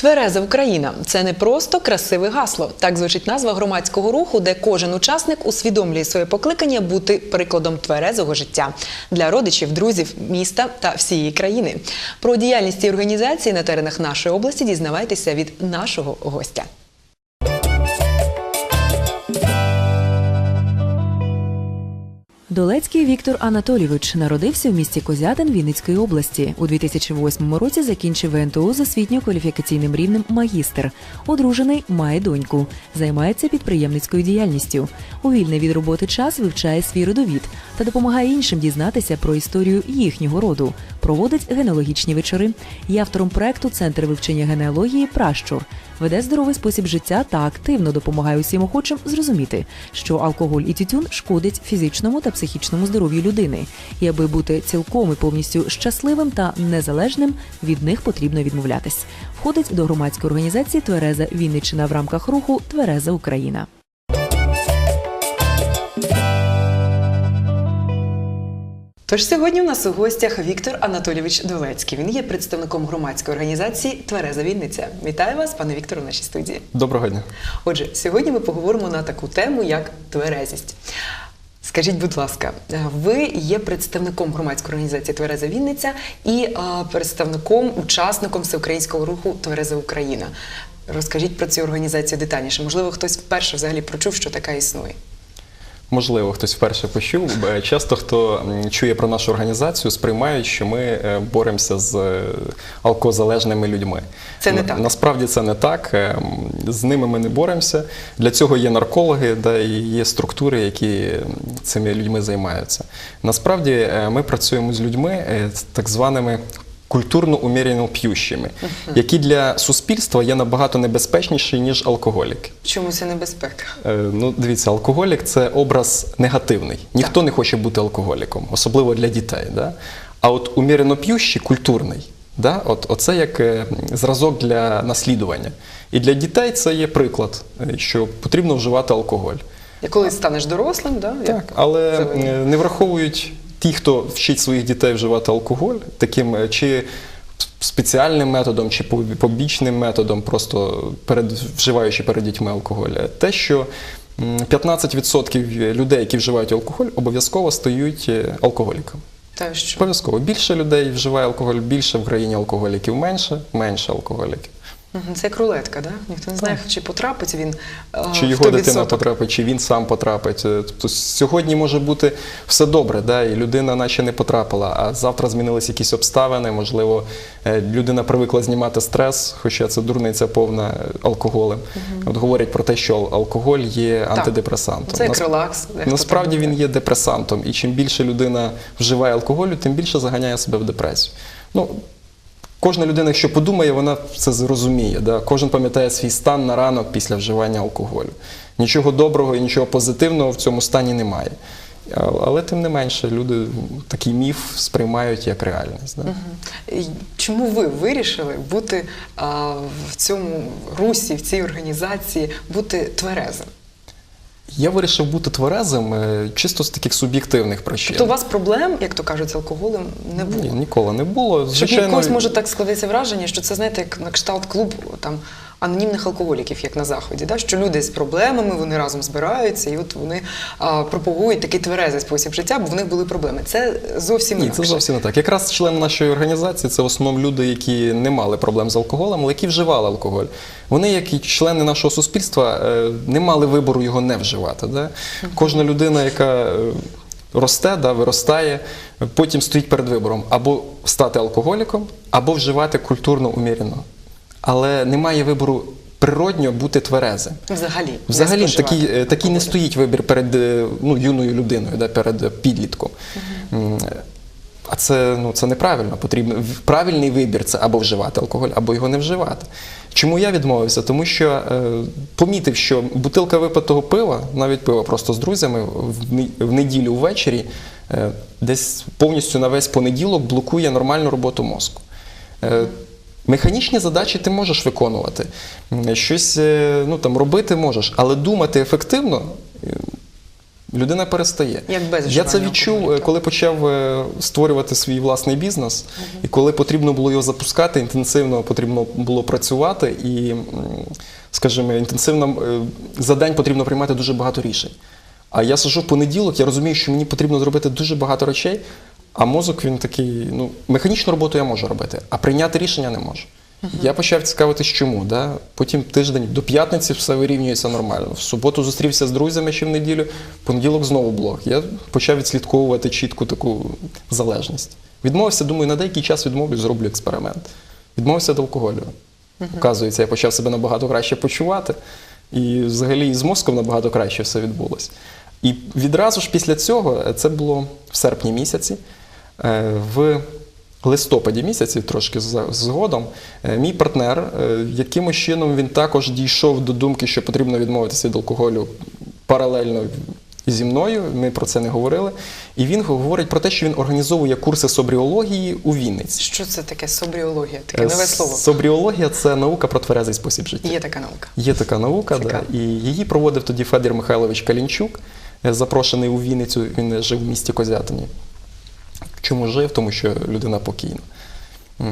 Твереза Україна це не просто красиве гасло. Так звучить назва громадського руху, де кожен учасник усвідомлює своє покликання бути прикладом тверезого життя для родичів, друзів, міста та всієї країни. Про діяльність цієї організації на теренах нашої області дізнавайтеся від нашого гостя. Долецький Віктор Анатолійович народився в місті Козятин Вінницької області. У 2008 році закінчив ВНТУ з освітньо-кваліфікаційним рівнем магістр. Одружений, має доньку, займається підприємницькою діяльністю. У вільний від роботи час вивчає свій родовід та допомагає іншим дізнатися про історію їхнього роду. Проводить генеалогічні вечори. Є автором проекту Центр вивчення генеалогії Пращур. Веде здоровий спосіб життя та активно допомагає усім охочим зрозуміти, що алкоголь і тютюн шкодять фізичному та психічному здоров'ю людини. І аби бути цілком і повністю щасливим та незалежним, від них потрібно відмовлятись. Входить до громадської організації Твереза Вінниччина в рамках руху Твереза Україна. Тож сьогодні у нас у гостях Віктор Анатолійович Долецький. Він є представником громадської організації Твереза Вінниця. Вітаю вас, пане Віктору, в нашій студії. Доброго дня. Отже, сьогодні ми поговоримо на таку тему, як тверезість. Скажіть, будь ласка, ви є представником громадської організації Твереза Вінниця і представником, учасником всеукраїнського руху Твереза Україна. Розкажіть про цю організацію детальніше. Можливо, хтось вперше взагалі прочув, що така існує. Можливо, хтось вперше почув. Часто хто чує про нашу організацію, сприймають, що ми е, боремося з е, алкозалежними людьми. Це не так. Насправді це не так. Е, З ними ми не боремося. Для цього є наркологи, да, і є структури, які цими людьми займаються. Насправді ми працюємо з людьми з так званими. Культурно умірено п'ющими, які для суспільства є набагато небезпечніші, ніж алкоголіки. Чому це небезпека? Е, Ну, дивіться, алкоголік це образ негативний. Ніхто не хоче бути алкоголіком, особливо для дітей. Да? А от умірено п'ющий культурний. Да? От, оце як е, зразок для наслідування. І для дітей це є приклад, е, що потрібно вживати алкоголь. І коли станеш дорослим, да? як Так, але це е, не враховують ті, хто вчить своїх дітей вживати алкоголь, таким е, чи спеціальним методом, чи поб- побічним методом, просто перед вживаючи перед дітьми алкоголь, е, те, що м, 15% людей, які вживають алкоголь, обов'язково стають е, алкоголіками. Та що? Обов'язково більше людей вживає алкоголь, більше в країні алкоголіків, менше, менше алкоголіків. Це як рулетка, да? Ніхто не знає, чи потрапить він е, Чи його дитина відсоток. потрапить, чи він сам потрапить. Е, Тобто сьогодні може бути все добре, да, і людина наче не потрапила, а завтра змінилися якісь обставини. Можливо, е, людина привикла знімати стрес, хоча це дурниця повна алкоголем. От говорять про те, що алкоголь є антидепресантом. Це як релакс. Насправді він є депресантом, і чим більше людина вживає алкоголю, тим більше заганяє себе в депресію. Ну, Кожна людина, якщо подумає, вона це зрозуміє. Да? Кожен пам'ятає свій стан на ранок після вживання алкоголю. Нічого доброго і нічого позитивного в цьому стані немає. Але тим не менше, люди такий міф сприймають як реальність. Да? Чому ви вирішили бути а, в цьому русі, в цій організації, бути тверезим? Я вирішив бути тверезим е, чисто з таких суб'єктивних причин. Тобто у вас проблем, як то кажуть, з алкоголем не було? Ні, ніколи не було. Щоб Звичайно, якось може так складеться враження, що це знаєте, як на кшталт клуб там анонімних алкоголіків, як на заході, да? що люди з проблемами вони разом збираються, і от вони а, пропагують такий тверезий спосіб життя, бо в них були проблеми. Це зовсім Ні, інакше. це зовсім не так. Якраз члени нашої організації це в основному люди, які не мали проблем з алкоголем, але які вживали алкоголь. Вони, як і члени нашого суспільства, е, не мали вибору його не вживати. Да? Кожна людина, яка е, росте, да, виростає, потім стоїть перед вибором або стати алкоголіком, або вживати культурно умірено. Але немає вибору природньо бути тверезим. Взагалі, Взагалі такий, е, такий не стоїть вибір перед е, ну, юною людиною, да, перед підлітком. М, А це, ну, це неправильно. Потрібно правильний вибір це або вживати алкоголь, або його не вживати. Чому я відмовився? Тому що е, помітив, що бутилка випитого пива, навіть пива просто з друзями, в, в неділю ввечері, е, десь повністю на весь понеділок блокує нормальну роботу мозку. Е, Механічні задачі ти можеш виконувати, щось е, ну, там, робити можеш, але думати ефективно е, Людина перестає. Як без Я це відчув, коли почав е, створювати свій власний бізнес, і коли потрібно було його запускати, інтенсивно потрібно було працювати, і, скажімо, інтенсивно за день потрібно приймати дуже багато рішень. А я сижу в понеділок, я розумію, що мені потрібно зробити дуже багато речей, а мозок він такий, ну, механічну роботу я можу робити, а прийняти рішення не можу. Я почав цікавитись, чому. Да? Потім тиждень до п'ятниці все вирівнюється нормально. В суботу зустрівся з друзями ще в неділю, понеділок знову блог. Я почав відслідковувати чітку таку залежність. Відмовився, думаю, на деякий час відмовлю, зроблю експеримент. Відмовився від алкоголю. Оказується, я почав себе набагато краще почувати. І взагалі з мозком набагато краще все відбулося. І відразу ж після цього, це було в серпні місяці, в листопаді місяці, трошки згодом, е, мій партнер, е, якимось чином він також дійшов до думки, що потрібно відмовитися від алкоголю паралельно зі мною. Ми про це не говорили. І він говорить про те, що він організовує курси собріології у Вінниці. Що це таке собріологія? Таке нове Е, слово. Собріологія це наука про тверезий спосіб життя. Є така наука. Є така наука, да, і її проводив тоді Федір Михайлович Калінчук, е, запрошений у Вінницю. Він е, жив в місті Козятині. Чому жив? Тому що людина покійна. Е,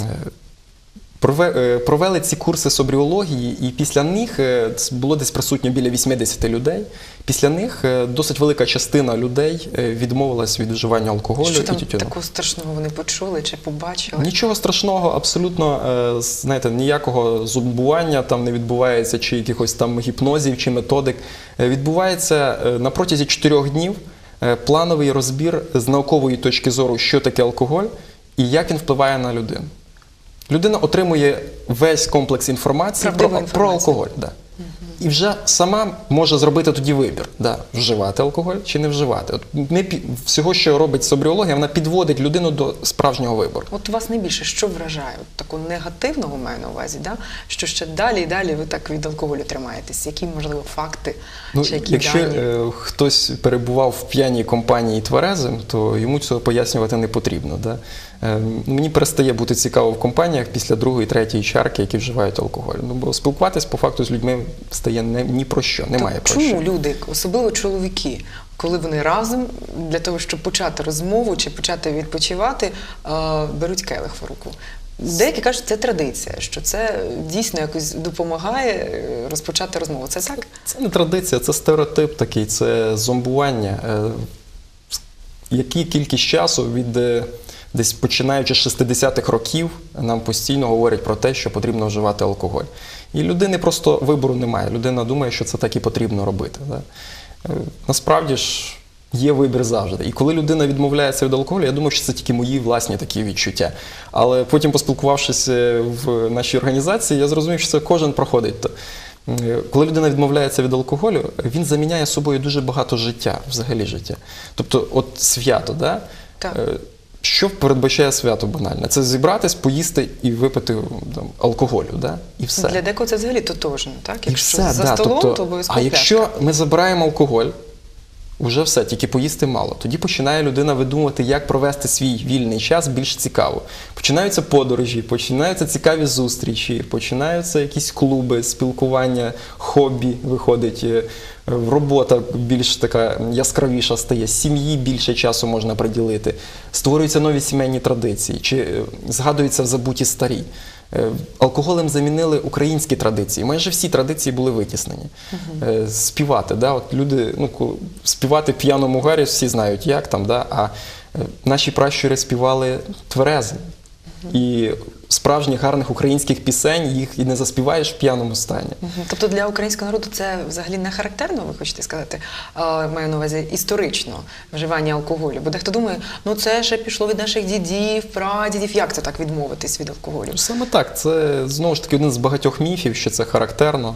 е, Провели ці курси собріології, і після них е, було десь присутньо біля 80 людей. Після них досить велика частина людей відмовилась від вживання алкоголю Що і тютюну. такого страшного вони почули чи побачили? Нічого страшного, абсолютно знаєте, ніякого зубування там не відбувається, чи якихось там гіпнозів, чи методик. Відбувається на протязі чотирьох днів плановий розбір з наукової точки зору, що таке алкоголь і як він впливає на людину. Людина отримує весь комплекс інформації про, про алкоголь. Да. І вже сама може зробити тоді вибір, да, вживати алкоголь чи не вживати. От не пі- всього, що робить собріологія, вона підводить людину до справжнього вибору. От вас найбільше що вражає? От такого негативного маю на увазі, да? що ще далі і далі ви так від алкоголю тримаєтесь? Які, можливо, факти Ну, чи які якщо дані? е, хтось перебував в п'яній компанії тверезим, то йому цього пояснювати не потрібно. Да? Е, мені перестає бути цікаво в компаніях після другої, третьої чарки, які вживають алкоголь. Ну, бо спілкуватись по факту з людьми стає не, ні про що, немає про чому що. люди, особливо чоловіки, коли вони разом для того, щоб почати розмову чи почати відпочивати, е, беруть келих в руку? Деякі кажуть, це традиція, що це дійсно якось допомагає е, розпочати розмову. Це так? Це не традиція, це стереотип такий, це зомбування. Е, Який кількість часу від десь починаючи з 60-х років нам постійно говорять про те, що потрібно вживати алкоголь. І людини просто вибору немає. Людина думає, що це так і потрібно робити. Да? Е, Насправді ж. Є вибір завжди. І коли людина відмовляється від алкоголю, я думаю, що це тільки мої власні такі відчуття. Але потім, поспілкувавшись е, в нашій організації, я зрозумів, що це кожен проходить. Е, Коли людина відмовляється від алкоголю, він заміняє собою дуже багато життя, взагалі життя. Тобто, от свято, да? Так. Що передбачає свято банальне? Це зібратись, поїсти і випити там, алкоголю, да? і все. Для декого це взагалі тотожно, так? І Якщо все, за да, столом, тобто, то обов'язково А якщо ми забираємо алкоголь, вже все, тільки поїсти мало. Тоді починає людина видумувати, як провести свій вільний час більш цікаво. Починаються подорожі, починаються цікаві зустрічі, починаються якісь клуби, спілкування, хобі виходить. е, Робота більш така яскравіша стає, сім'ї більше часу можна приділити, створюються нові сімейні традиції, чи е, згадуються забуті старі. Е, Алкоголем замінили українські традиції. Майже всі традиції були витіснені. Е, Співати, да? От люди, ну, співати п'яному гарі, всі знають, як там, да? а е, наші пращури співали тверези. І справжніх гарних українських пісень їх і не заспіваєш в п'яному стані. Тобто для українського народу це взагалі не характерно, ви хочете сказати, а, маю на увазі історично вживання алкоголю. Бо дехто думає, ну це ще пішло від наших дідів, прадідів. Як це так відмовитись від алкоголю? Саме так, це знову ж таки один з багатьох міфів, що це характерно.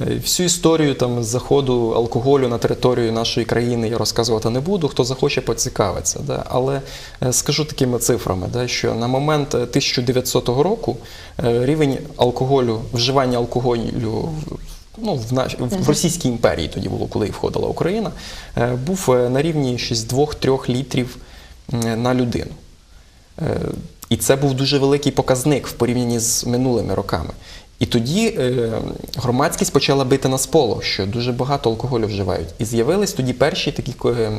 Е, Всю історію там заходу алкоголю на територію нашої країни я розказувати не буду. Хто захоче, поцікавиться. Да? Але е, скажу такими цифрами, да, що на момент е, 1900 року е, рівень алкоголю, вживання алкоголю ну, в, наш, в Російській імперії тоді було, коли входила Україна, був на рівні щось 2-3 літрів на людину. І це був дуже великий показник в порівнянні з минулими роками. І тоді е, громадськість почала бити на сполох, що дуже багато алкоголю вживають. І з'явились тоді перші такі е,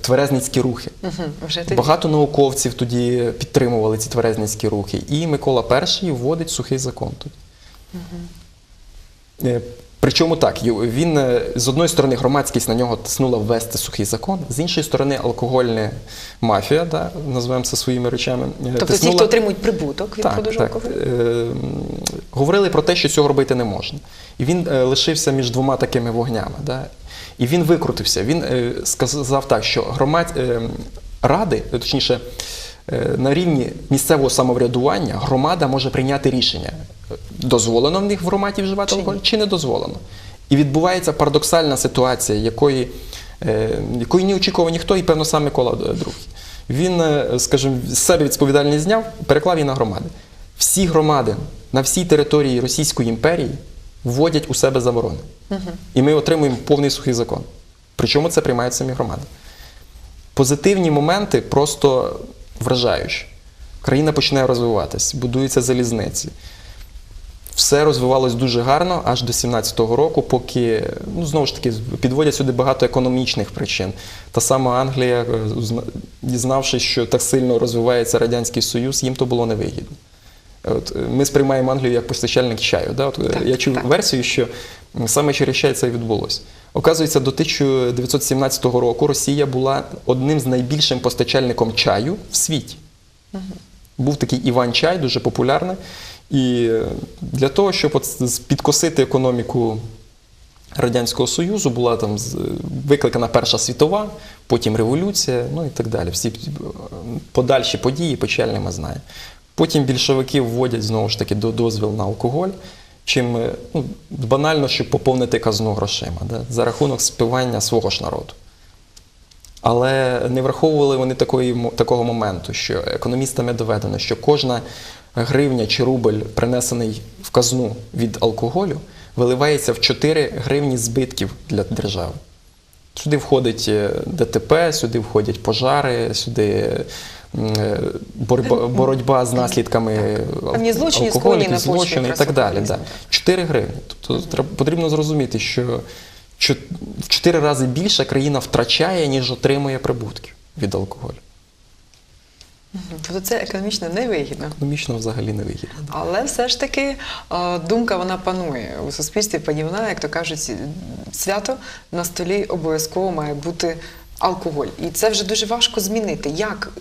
тверезницькі рухи. Угу, вже тоді. Багато науковців тоді підтримували ці тверезницькі рухи. І Микола І вводить сухий закон тут. Е, Причому так, він е, з одної сторони громадськість на нього тиснула ввести сухий закон, з іншої сторони, алкогольна мафія, да, називаємо це своїми речами. е, Тобто ті, хто отримують прибуток від так, продажу так. алкоголю? Е, говорили про те, що цього робити не можна. І він е, лишився між двома такими вогнями. Да? І він викрутився. Він е, сказав так, що громад... е, ради, точніше, на рівні місцевого самоврядування громада може прийняти рішення, дозволено в них в громаді вживати Чи ні? алкоголь, чи не дозволено. І відбувається парадоксальна ситуація, якої, е, якої не очікував ніхто, і певно сам Микола II. Він, е, скажімо, з себе відповідальність зняв, переклав її на громади. Всі громади на всій території Російської імперії вводять у себе заборони. І ми отримуємо повний сухий закон. Причому це приймають самі громади. Позитивні моменти просто вражаючі. Країна починає розвиватись, будуються залізниці. Все розвивалось дуже гарно аж до 17-го року, поки ну знову ж таки підводять сюди багато економічних причин. Та сама Англія, е, дізнавшись, що так сильно розвивається радянський союз, їм то було невигідно. От е, ми сприймаємо Англію як постачальник чаю. Да? От, е, Так, я чув так. версію, що саме через чай це і відбулося. Оказується, до 1917 року Росія була одним з найбільшим постачальником чаю в світі. Був такий Іван Чай, дуже популярний. І для того, щоб підкосити економіку Радянського Союзу, була там викликана Перша світова, потім революція, ну і так далі. Всі е, подальші події печальні ми знаємо. Потім більшовики вводять знову ж таки до- дозвіл на алкоголь. Чим е, ну, банально, щоб поповнити казну грошима да, за рахунок співання свого ж народу. Але не враховували вони такої, такого моменту, що економістами доведено, що кожна гривня чи рубль, принесений в казну від алкоголю, виливається в 4 гривні збитків для держави. Сюди входить е, ДТП, сюди входять пожари, сюди е, боротьба, боротьба з наслідками Певні злочини, алкоголю, злочини і так далі. Да. 4 гривні. Тобто потрібно зрозуміти, що в 4 рази більше країна втрачає, ніж отримує прибутків від алкоголю. Тобто це економічно невигідно. Економічно взагалі не вигідно. Але все ж таки е, думка вона панує у суспільстві панівна, як то кажуть, свято на столі обов'язково має бути алкоголь. І це вже дуже важко змінити. Як,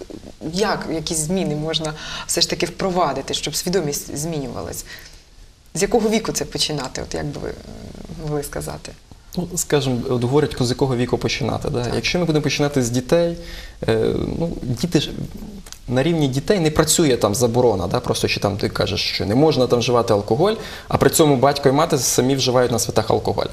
як якісь зміни можна все ж таки впровадити, щоб свідомість змінювалась? З якого віку це починати? От як би ви могли сказати? Ну, скажімо, от говорять, з якого віку починати. Да? Якщо ми будемо починати з дітей, е, ну, діти ж на рівні дітей не працює там заборона, да? просто що там ти кажеш, що не можна там вживати алкоголь, а при цьому батько і мати самі вживають на святах алкоголь.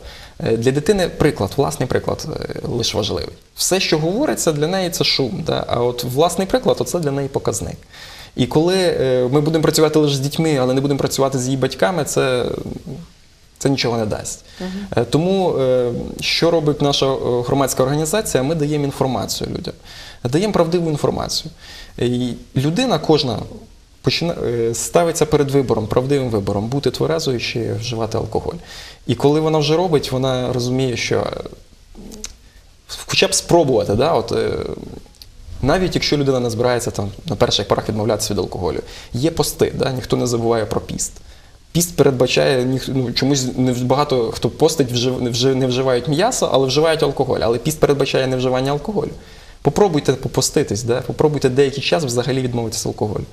Е, Для дитини приклад, власний приклад е, лише важливий. Все, що говориться, для неї це шум. Да? А от власний приклад це для неї показник. І коли е, ми будемо працювати лише з дітьми, але не будемо працювати з її батьками, це це нічого не дасть. Е, Тому що робить наша громадська організація? Ми даємо інформацію людям, даємо правдиву інформацію. І людина кожна почина, е, ставиться перед вибором, правдивим вибором, бути тверезою чи вживати алкоголь. І коли вона вже робить, вона розуміє, що е, хоча б спробувати, да, от, е, навіть якщо людина не збирається там на перших порах відмовлятися від алкоголю, є пости, да, ніхто не забуває про піст. Піст передбачає ніх- ну, чомусь не багато хто постить, вжив, не, не вживають м'ясо, але вживають алкоголь. Але піст передбачає невживання алкоголю. Попробуйте попоститись, да? попробуйте деякий час взагалі відмовитися алкоголю.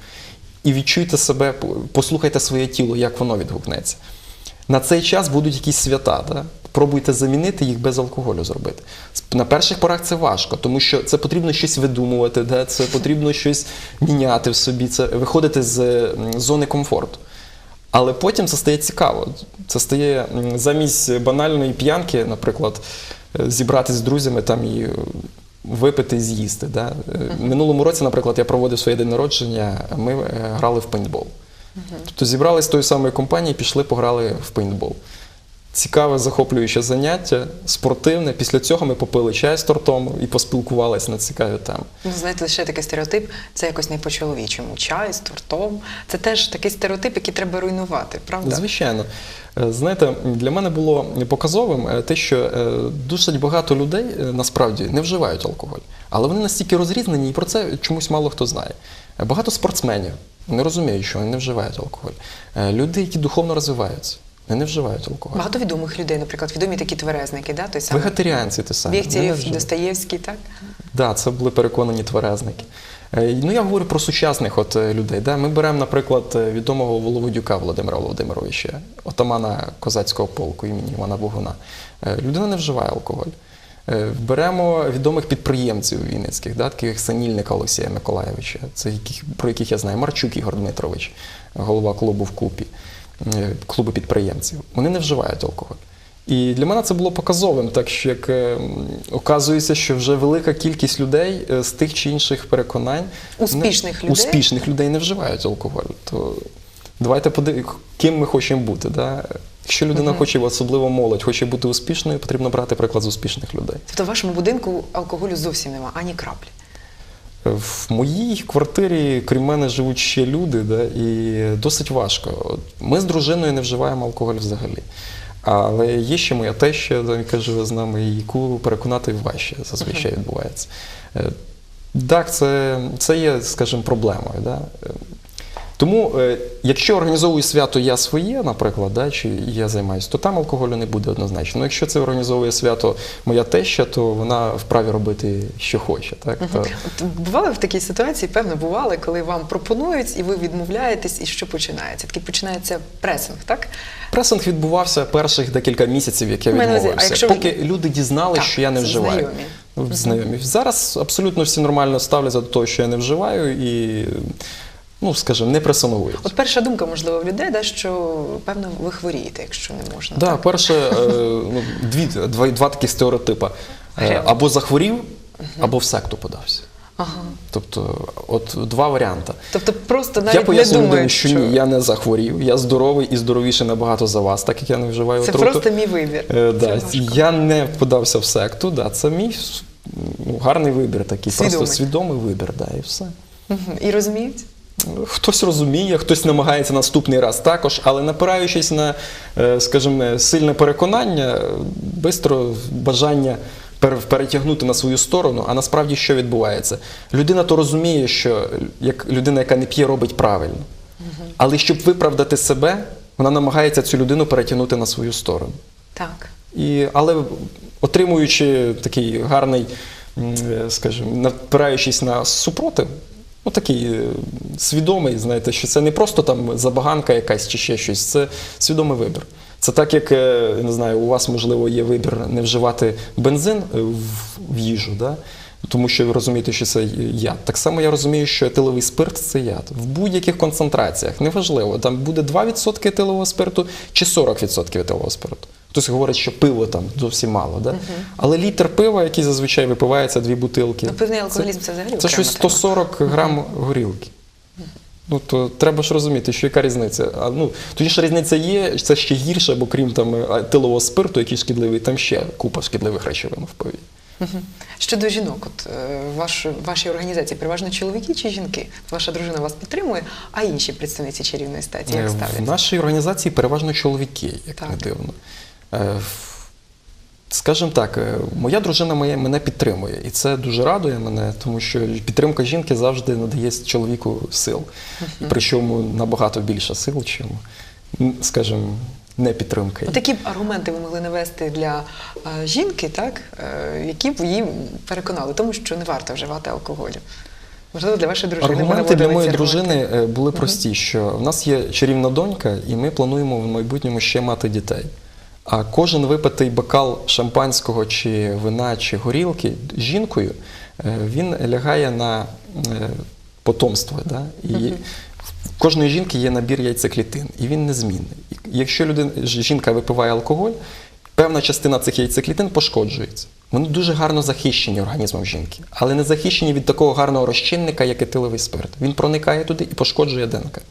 І відчуйте себе, послухайте своє тіло, як воно відгукнеться. На цей час будуть якісь свята. Да? Пробуйте замінити їх без алкоголю зробити. На перших порах це важко, тому що це потрібно щось видумувати, да? це потрібно щось міняти в собі, це виходити з зони комфорту. Але потім це стає цікаво. Це стає замість банальної п'янки, наприклад, е, зібратися з друзями там і випити і з'їсти. Да? Е, Минулому році, наприклад, я проводив своє день народження, ми е, грали в пейнтбол. Тобто зібрались з тої самої компанії, пішли, пограли в пейнтбол. Цікаве, захоплююче заняття, спортивне. Після цього ми попили чай з тортом і поспілкувалися на цікаві теми. Ну, знаєте, лише такий стереотип, це якось не по-чоловічому. Чай з тортом. Це теж такий стереотип, який треба руйнувати, правда? Звичайно. Е, Знаєте, для мене було показовим е, те, що е, досить багато людей насправді не вживають алкоголь, але вони настільки розрізнені, і про це чомусь мало хто знає. Багато спортсменів не розуміють, що вони не вживають алкоголь. Люди, які духовно розвиваються, вони не вживають алкоголь. Багато відомих людей, наприклад, відомі такі тверезники, да? той самий Вегетаріанці не Бєхтєєв, вживають. Достоєвський, так? Да, це були переконані тверезники. Е, Ну, я говорю про сучасних от е, людей. Да? Ми беремо, наприклад, е, відомого Володюка Володимира Володимировича, отамана козацького полку імені Івана Богуна. Людина не вживає алкоголь. Беремо відомих підприємців вінницьких, да? таких як Санільника Олексія Миколаєвича, це яких, про яких я знаю, Марчук Ігор Дмитрович, голова клубу в Купі, е, клубу підприємців. Вони не вживають алкоголь. І для мене це було показовим, так що як е, оказується, що вже велика кількість людей е, з тих чи інших переконань Успішних не, людей? успішних людей не вживають алкоголь. То давайте подивимося, ким ми хочемо бути. Да? Якщо людина хоче, особливо молодь, хоче бути успішною, потрібно брати приклад з успішних людей. Тобто в вашому будинку алкоголю зовсім нема, ані краплі. В моїй квартирі, крім мене, живуть ще люди, да, і досить важко. Ми з дружиною не вживаємо алкоголь взагалі. Але є ще моя теща, яка живе з нами, і яку переконати важче зазвичай відбувається. Е, Так, це, це є, скажімо, проблемою. Да? Тому, е, якщо організовую свято я своє, наприклад, да, чи я займаюся, то там алкоголю не буде однозначно. Ну, якщо це організовує свято моя теща, то вона вправі робити, що хоче. Так? То- От бували в такій ситуації, певно, бували, коли вам пропонують і ви відмовляєтесь, і що починається? Такий починається пресинг, так? Пресинг відбувався перших декілька місяців, як я відмовився. якщо ви- Поки люди дізналися, що я не вживаю. знайомі. Ну, Знайомі. Зараз абсолютно всі нормально ставляться до того, що я не вживаю, і, ну, скажімо, не пресингують. От перша думка, можливо, в людей, да, що певно ви хворієте, якщо не можна. Да, так? перше, е, ну, дві, два, два такі стереотипи. Е, Або захворів, або в секту подався. Ага. Тобто, от два варіанти. Тобто просто навіть я не поясню людині, думають, що ні, я не захворів, я здоровий і здоровіший набагато за вас, так як я не вживаю Це отруту. просто мій вибір. Е, да, я не подався в секту, да, це мій ну, гарний вибір такий, Свідомий. просто свідомий вибір, да, і все. Мгм. І розуміють? Хтось розуміє, хтось намагається наступний раз також, але напираючись на, е, скажімо, сильне переконання, бистро бажання перетягнути на свою сторону, а насправді що відбувається? Людина то розуміє, що як людина, яка не п'є, робить правильно. Але щоб виправдати себе, вона намагається цю людину перетягнути на свою сторону. Так. І, але отримуючи такий гарний, е, скажімо, напираючись на супротив, ну такий е, свідомий, знаєте, що це не просто там забаганка якась чи ще щось, це свідомий вибір. Це так, як е, не знаю, у вас можливо є вибір не вживати бензин е, в, їжу, да? тому що ви розумієте, що це яд. Так само я розумію, що етиловий спирт це яд. В будь-яких концентраціях, неважливо, там буде 2% етилового спирту чи 40% етилового спирту. Хтось говорить, що пиво там зовсім мало, да? але літр пива, який зазвичай випивається, дві бутилки. Ну, пивний алкоголізм це взагалі Це щось тема. 140 грам горілки. Ну, то треба ж розуміти, що яка різниця. А, ну, тоді ж різниця є, це ще гірше, бо крім там е, етилового спирту, який шкідливий, там ще купа шкідливих речовин в пиві. Щодо жінок, от е, ваш, вашій організації переважно чоловіки чи жінки? Ваша дружина вас підтримує, а інші представниці чарівної статі як Е, ставляться? В нашій організації переважно чоловіки, як Так. не дивно. Е, Скажімо так, е, моя дружина мене підтримує, і це дуже радує мене, тому що підтримка жінки завжди надає чоловіку сил. І причому набагато більше сил, чим, скажімо, не підтримка. Б аргументи ви могли навести для е, жінки, так, які б її переконали, тому що не варто вживати алкоголю? Можливо, для вашої дружини Аргументи для моєї аргументи? дружини були прості, що в нас є чарівна донька, і ми плануємо в майбутньому ще мати дітей. А кожен випитий бокал шампанського чи вина, чи горілки жінкою, е, він лягає на е, потомство. Да? І в кожної жінки є набір яйцеклітин, і він незмінний. Якщо людина, жінка випиває алкоголь, певна частина цих яйцеклітин пошкоджується. Вони дуже гарно захищені організмом жінки, але не захищені від такого гарного розчинника, як етиловий спирт. Він проникає туди і пошкоджує ДНК.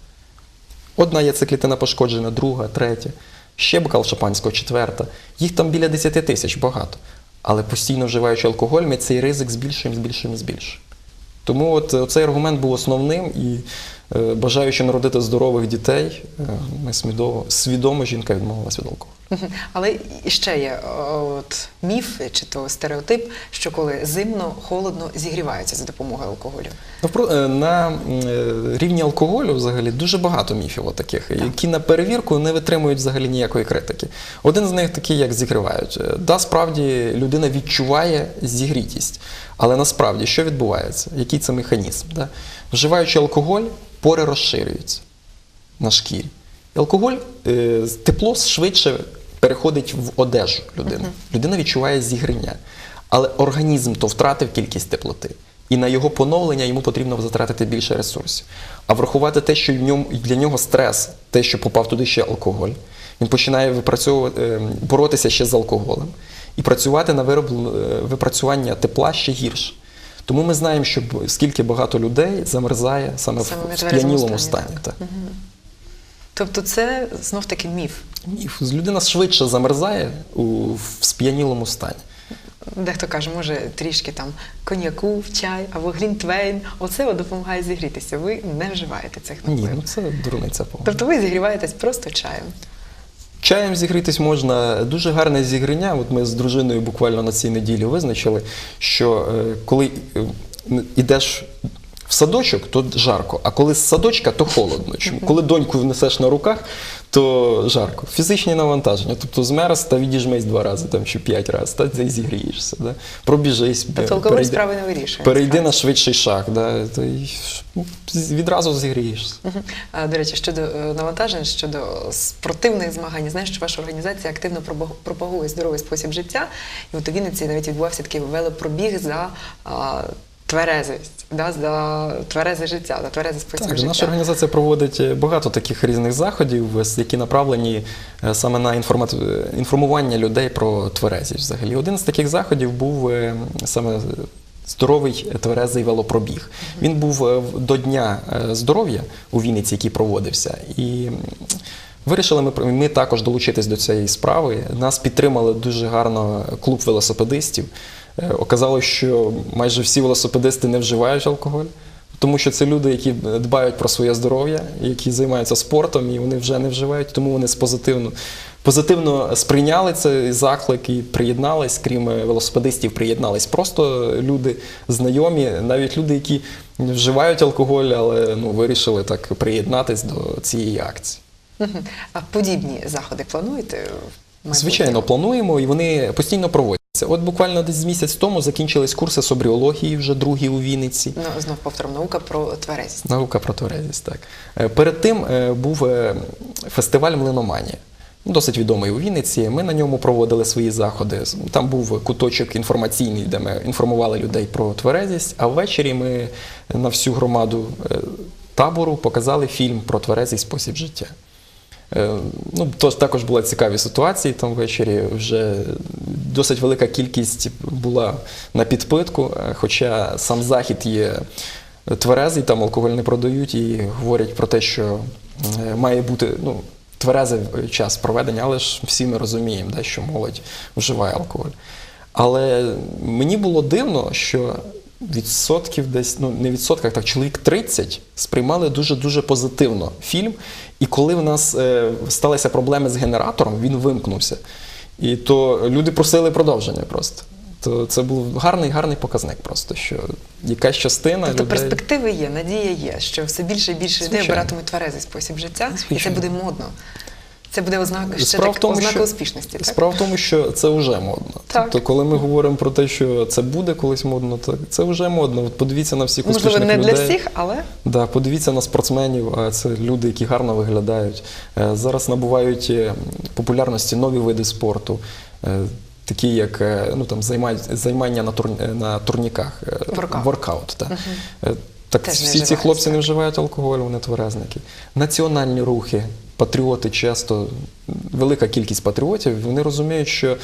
Одна яйцеклітина пошкоджена, друга, третя. Ще бокал шампанського, четверта. Їх там біля 10 тисяч багато. Але постійно вживаючи алкоголь, ми цей ризик збільшуємо, збільшуємо, збільшуємо. Тому от е, цей аргумент був основним і е, бажаючи народити здорових дітей, е, ми свідомо, свідомо жінка відмовилася від алкоголю. Але ще є от, міф чи то стереотип, що коли зимно, холодно зігріваються за допомогою алкоголю. Е, На е, рівні алкоголю взагалі дуже багато міфів таких, які на перевірку не витримують взагалі ніякої критики. Один з них такий, як зігрівають. Е, Да, справді людина відчуває зігрітість, але насправді що відбувається? Який це механізм? Да? Вживаючи алкоголь, пори розширюються на шкірі. Алкоголь, тепло швидше переходить в одежу людини. Людина відчуває зігріння. Але організм то втратив кількість теплоти. І на його поновлення йому потрібно затратити більше ресурсів. А врахувати те, що в ньому, для нього стрес, те, що попав туди ще алкоголь, він починає випрацьовувати, е, боротися ще з алкоголем і працювати на вироб, е, випрацювання тепла ще гірше. Тому ми знаємо, що скільки багато людей замерзає саме, Саме в, сп'янілому стані, так. так. Тобто це знов таки міф. Ні, людина швидше замерзає у в сп'янілому стані. Дехто каже, може трішки там коньяку в чай або глінтвейн. Оце от допомагає зігрітися. Ви не вживаєте цих Ні, ну це дурниця повна. Тобто ви зігріваєтесь просто чаєм. Чаєм зігрітись можна дуже гарне зігріння. От ми з дружиною буквально на цій неділі визначили, що е, коли е, йдеш в садочок, то жарко, а коли з садочка, то холодно. Чому? Коли доньку внесеш на руках, то жарко. Фізичні навантаження. Тобто змерз та відіжмись два рази там, чи п'ять разів, та зігрієшся. Да? Пробіжись. Тобто алкоголь перейди- справи не вирішує. Перейди на швидший шаг, да, то й відразу зігрієшся. А, До речі, щодо е, навантажень, щодо спортивних змагань, знаєш, що ваша організація активно пропагує здоровий спосіб життя. І от у Вінниці навіть відбувався такий велопробіг за а, тверезість, да, за тверезе життя, за тверезий спосіб життя. наша організація проводить е, багато таких різних заходів, е, які направлені е, саме на інформування людей про тверезість. Взагалі, один з таких заходів був саме здоровий тверезий велопробіг. Він був до Дня здоров'я у Вінниці, який проводився. І Вирішили ми, ми також долучитись до цієї справи. Нас підтримали дуже гарно клуб велосипедистів. Е, Оказалось, що майже всі велосипедисти не вживають алкоголь. Тому що це люди, які дбають про своє здоров'я, які займаються спортом, і вони вже не вживають, тому вони з позитивно, позитивно сприйняли цей заклик і приєднались, крім е, велосипедистів, приєднались просто люди знайомі, навіть люди, які вживають алкоголь, але ну, вирішили так приєднатись до цієї акції. А подібні заходи плануєте? Звичайно, плануємо і вони постійно проводяться. От буквально десь місяць тому закінчились курси собріології, вже другі у Вінниці. Ну, знов повтором, наука про тверезість. Наука про тверезість, так. Е, Перед тим е, був е, фестиваль Млиноманія. Досить відомий у Вінниці. Ми на ньому проводили свої заходи. Там був куточок інформаційний, де ми інформували людей про тверезість. А ввечері ми на всю громаду табору показали фільм про тверезий спосіб життя. Е, Ну, тож також були цікаві ситуації там ввечері. Вже досить велика кількість була на підпитку, е, хоча сам захід є тверезий, там алкоголь не продають і говорять про те, що е, має бути ну, тверезий час проведення, але ж всі ми розуміємо, да, що молодь вживає алкоголь. Але мені було дивно, що відсотків десь, ну не відсотках, так чоловік 30 сприймали дуже-дуже позитивно фільм. І коли в нас е, сталися проблеми з генератором, він вимкнувся. І то люди просили продовження просто. То це був гарний, гарний показник, просто що якась частина Тобто людей. перспективи є, надія є, що все більше і більше людей Звичайно. обиратимуть тверезий спосіб життя, і це буде модно. Це буде ознака ще так, тому, ознака що- успішності. Так? Справа в тому, що це вже модно. Так. Тобто, коли ми говоримо про те, що це буде колись модно, так це вже модно. От подивіться на всіх Можливо, успішних не для всіх, але Да, подивіться на спортсменів, а це люди, які гарно виглядають. Е, Зараз набувають е, популярності нові види спорту, е, такі як ну, там, займання на, тур, е, на турніках. Воркаут. воркаут так. Е, Так Теж всі ці хлопці так. не вживають алкоголь, вони тверезники. Національні рухи, патріоти часто, велика кількість патріотів, вони розуміють, що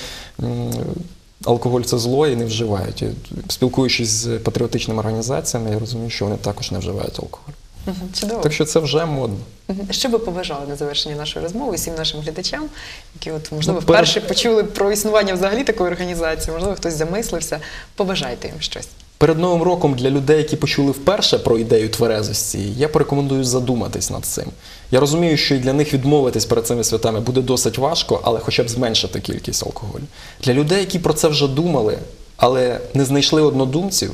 алкоголь це зло і не вживають. І спілкуючись з патріотичними організаціями, я розумію, що вони також не вживають алкоголь. Мгм, Чудово. Так що це вже модно. Що би побажали на завершення нашої розмови всім нашим глядачам, які от можливо Ну, вперше почули про існування взагалі такої організації, можливо, хтось замислився. Побажайте їм щось. Перед новим роком для людей, які почули вперше про ідею тверезості, я порекомендую задуматись над цим. Я розумію, що і для них відмовитись перед цими святами буде досить важко, але хоча б зменшити кількість алкоголю. Для людей, які про це вже думали, але не знайшли однодумців.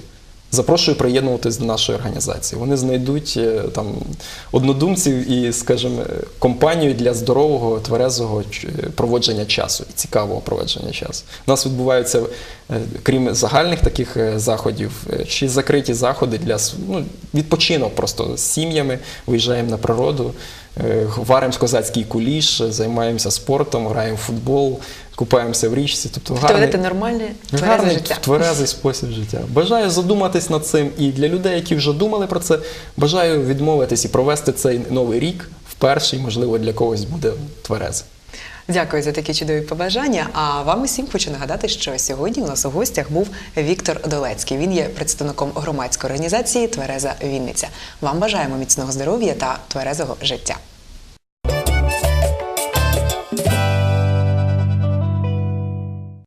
Запрошую приєднуватись до нашої організації. Вони знайдуть е, там однодумців і, скажімо, е, компанію для здорового, тверезого е, проводження часу і цікавого проводження часу. У нас відбуваються, крім загальних таких заходів, ще закриті заходи для ну, відпочинок просто з сім'ями. Виїжджаємо на природу, варимо козацький куліш, е, займаємося спортом, граємо в футбол, купаємося в річці. Тобто Тобто гарний, ведете нормальне Гарний життя. тверезий спосіб життя. Бажаю задуматись над цим. І для людей, які вже думали про це, бажаю відмовитись і провести цей новий рік вперше, і, можливо, для когось буде тверезий. Дякую за такі чудові побажання. А вам усім хочу нагадати, що сьогодні у нас у гостях був Віктор Долецький. Він є представником громадської організації Твереза Вінниця. Вам бажаємо міцного здоров'я та тверезого життя.